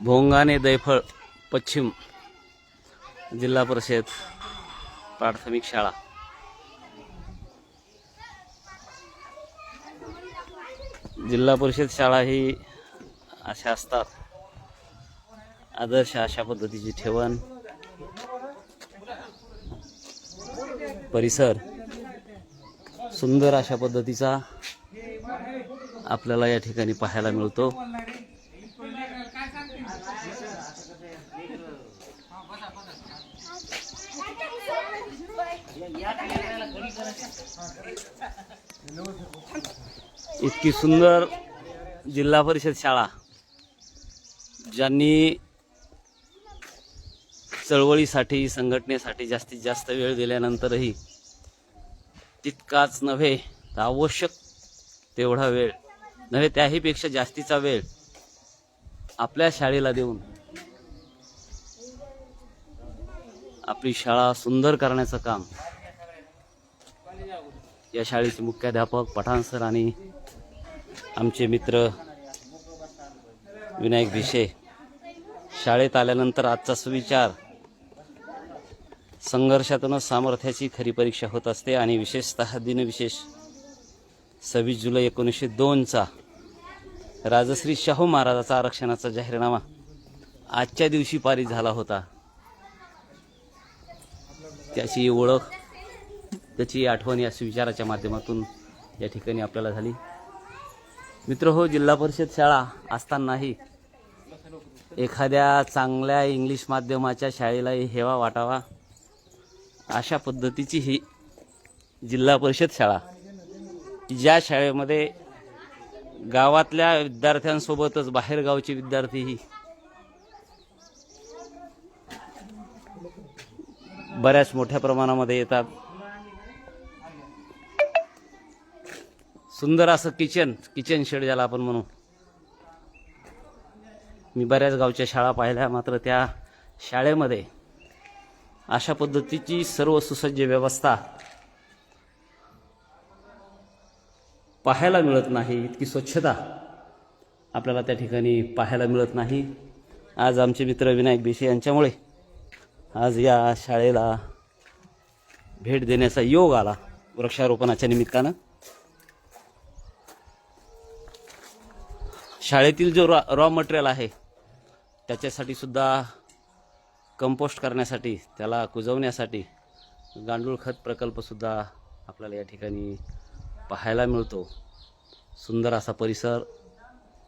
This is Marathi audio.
भोंगाने दैफळ पश्चिम जिल्हा परिषद प्राथमिक शाळा. जिल्हा परिषद शाळा ही अशा असतात. आदर्श अशा पद्धतीची ठेवण. परिसर सुंदर अशा पद्धतीचा आपल्याला या ठिकाणी पाहायला मिळतो. इतकी सुंदर जिल्हा परिषद शाळा ज्यांनी चळवळीसाठी संघटनेसाठी जास्तीत जास्त वेळ दिल्यानंतरही तितकाच नव्हे तर आवश्यक तेवढा वेळ नव्हे त्याहीपेक्षा जास्तीचा वेळ आपल्या शाळेला देऊन आपली शाळा सुंदर करण्याचं काम. या शाळेचे मुख्याध्यापक पठाण सर आणि आमचे मित्र विनायक भिशे शाळेत आल्यानंतर आजचा सुविचार. संघर्षातूनच सामर्थ्याची खरी परीक्षा होत असते आणि विशेषतः दिनविशेष सव्वीस जुलै एकोणीसशे दोनचा राजश्री शाहू महाराजाचा आरक्षणाचा जाहीरनामा आजच्या दिवशी पारित झाला होता. त्याची ओळख त्याची आठवण या विचाराच्या माध्यमातून या ठिकाणी आपल्याला झाली. मित्र हो जिल्हा परिषद शाळा असतानाही एखाद्या चांगल्या इंग्लिश माध्यमाच्या शाळेलाही हेवा वाटावा अशा पद्धतीची ही जिल्हा परिषद शाळा. ज्या शाळेमध्ये गावातल्या विद्यार्थ्यांसोबतच बाहेरगावचे विद्यार्थीही बऱ्याच मोठ्या प्रमाणामध्ये येतात. सुंदर असं किचन किचन शेड ज्याला आपण म्हणू. मी बऱ्याच गावच्या शाळा पाहिल्या मात्र त्या शाळेमध्ये अशा पद्धतीची सर्व सुसज्ज व्यवस्था पाहायला मिळत नाही इतकी स्वच्छता आपल्याला त्या ठिकाणी पाहायला मिळत नाही. आज आमचे मित्र विनायक बेशे यांच्यामुळे आज या शाळेला भेट देण्याचा योग आला वृक्षारोपणाच्या निमित्तानं. शाळेतील जो रॉ रॉ मटेरियल आहे त्याच्यासाठी सुद्धा कंपोस्ट करण्यासाठी त्याला कुजवण्यासाठी गांडूळ खत प्रकल्पसुद्धा आपल्याला या ठिकाणी पाहायला मिळतो. सुंदर असा परिसर